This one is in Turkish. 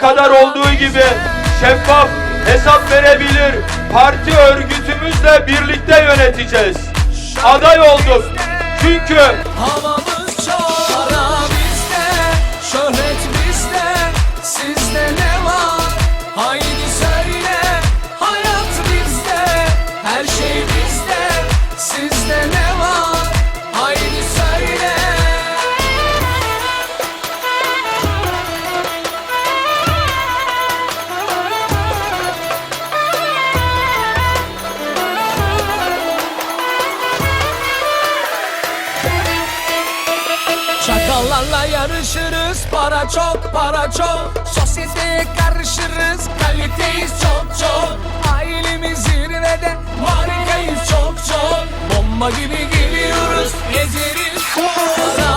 kadar olduğu gibi şeffaf hesap verebilir parti örgütümüzle birlikte yöneteceğiz. Aday olduk. Çünkü Havamız çok Para bizde Şöhret bizde Sizde ne var Haydi söyle Hayat bizde Her şey bizde Sizde ne yarışırız. Para çok para çok. Sosyeteye karışırız. Kaliteyiz çok çok. Ailemiz zirvede Harikayız çok çok. Bomba gibi geliyoruz. Gezeriz. Para